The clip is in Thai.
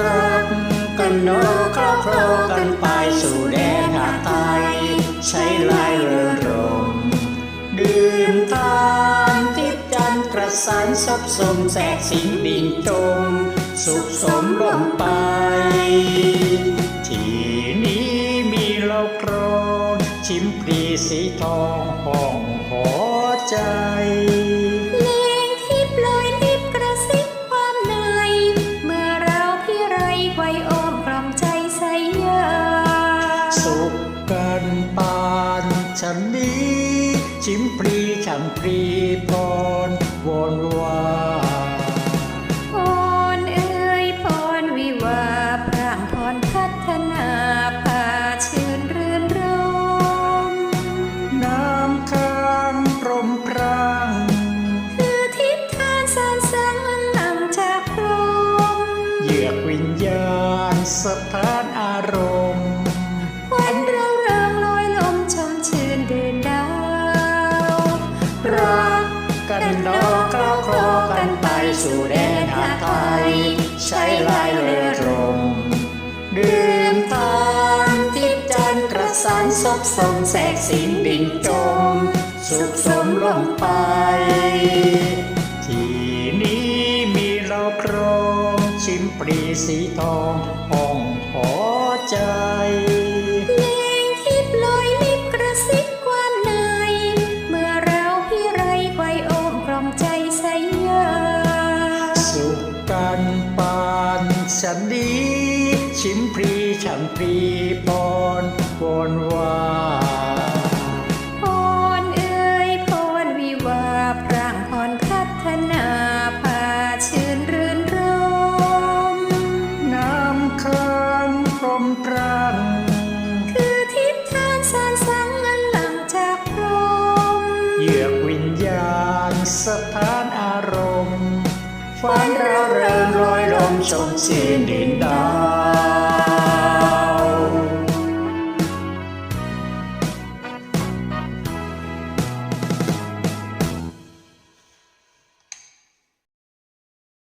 รักกันเนอะครอครอกันไปสู่แดนหาไทยใช้ลายเรือรมดื่มทานทิพย์จันกระสันซบสมแสกสิงดินจมสุขสมลงไป ที่นี้มีเราครองชิมปรีสีทองห้องหอใจ อ้อมกล่อมใจใส่ยาสุขกันปานฉันนี้ ชิมปรีฉันปรีพรวอนวาพ สถานอารมณ์ วันเราเริงลอยลมชมชื่นเดินดาวรักกันนอกครอบครอกันไปสู่แดนอาไทยใช้ลายเรือรมดื่มทานทิพย์จันทร์กระสันซบสมแสกสินบินจม สุขสมลงไป ที่นี้มีเราครองชิมปรีสีทองห้องหอ ใจเพลงที่ปลอยลิบกระซิบความใน เมื่อเราพี่ไรไว้โอมกล่อมใจใสยาสุขกันปานฉันดีชิมพรีฉันพรีปอนวอนวา ฝันเราเริงลอยลมชมสีนดินดา